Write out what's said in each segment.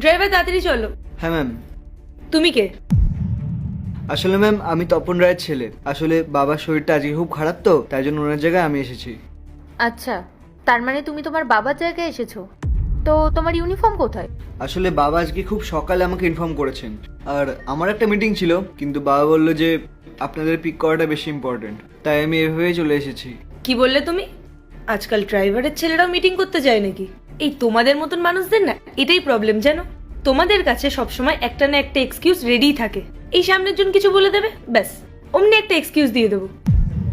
Driver তাড়াতাড়ি চলো। হ্যাঁ ম্যাম। তুমি কে? আসলে ম্যাম আমি তপন রায়ের ছেলে। আসলে বাবার শরীরটা আজকে খুব খারাপ তো তাই জন্য ওনার জায়গায় আমি এসেছি। আচ্ছা তার মানে তুমি তোমার বাবার জায়গায় এসেছ? তো তোমার ইউনিফর্ম কোথায়? আসলে বাবা আজকে খুব সকালে আমাকে ইনফর্ম করেছেন। আর আমার একটা মিটিং ছিল কিন্তু বাবা বলল যে আপনাদের পিক করাটা বেশি ইম্পর্টেন্ট। তাই আমি এভাবেই চলে এসেছি। কি বললে তুমি? আজকাল ড্রাইভারের ছেলেরাও মিটিং করতে যায় নাকি? এই তোমাদের মতন মানুষদের না এটাই প্রবলেম জানো? তোমাদের কাছে সবসময় একটা না একটা এক্সকিউজ রেডি থাকে। এই সামনের জন কিছু বলে দেবে? ব্যাস অমনি একটা এক্সকিউজ দিয়ে দেবো।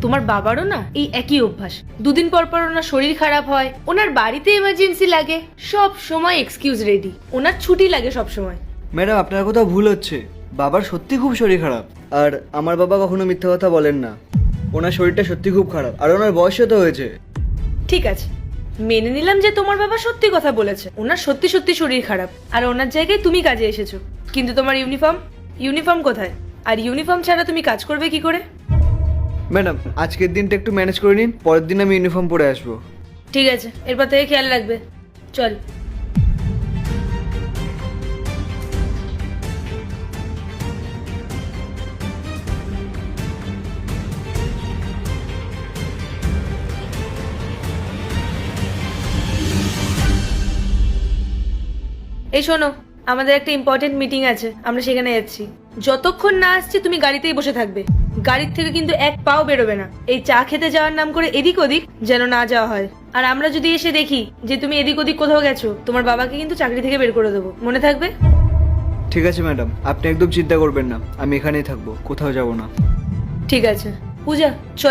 তোমার বাবারও না এই একই অভ্যাস। দুদিন পর পর ওনার শরীর খারাপ হয় ওনার বাড়িতে এমার্জেন্সি লাগে সব সময় এক্সকিউজ রেডি ওনার ছুটি লাগে সব সময় ম্যাডাম আপনার কোথাও ভুল হচ্ছে। বাবার সত্যি খুব শরীর খারাপ। আর আমার বাবা কখনো মিথ্যা কথা বলেন না। ওনার শরীরটা সত্যি খুব খারাপ। আর ওনার বয়সও তো হয়েছে। ঠিক আছে। মেনে নিলাম যে তোমার বাবা সত্যি কথা বলেছে। ওনার সত্যি সত্যি শরীর খারাপ। আর ওনার জায়গায় তুমি কাজে এসেছ। কিন্তু তোমার ইউনিফর্ম? ইউনিফর্ম কোথায়? আর ইউনিফর্ম ছাড়া তুমি কাজ করবে কি করে? ম্যাডাম আজকের দিনটা একটু ম্যানেজ করে নিন পরের দিন আমি ইউনিফর্ম পরে আসব। ঠিক আছে এরপর থেকে খেয়াল রাখবে। চল। এই শোনো আমাদের একটা ইম্পর্টেন্ট মিটিং আছে আমরা সেখানে যাচ্ছি। যতক্ষণ না আসছি তুমি গাড়িতেই বসে থাকবে। গাড়ির থেকে কিন্তু এক পাও বেরোবে না। এই চা খেতে যাওয়ার নাম করে এদিক ওদিক যেন না যাওয়া হয়। আর আমরা যদি এসে দেখি যে তুমি এদিক ওদিক কোথাও গেছো তোমার বাবাকে কিন্তু চাকরি থেকে বের করে দেবো। মনে থাকবে? ঠিক আছে ম্যাডাম। আপনি একদম চিন্তা করবেন না। আমি এখানেই থাকব কোথাও যাব না। ঠিক আছে। পূজা চল।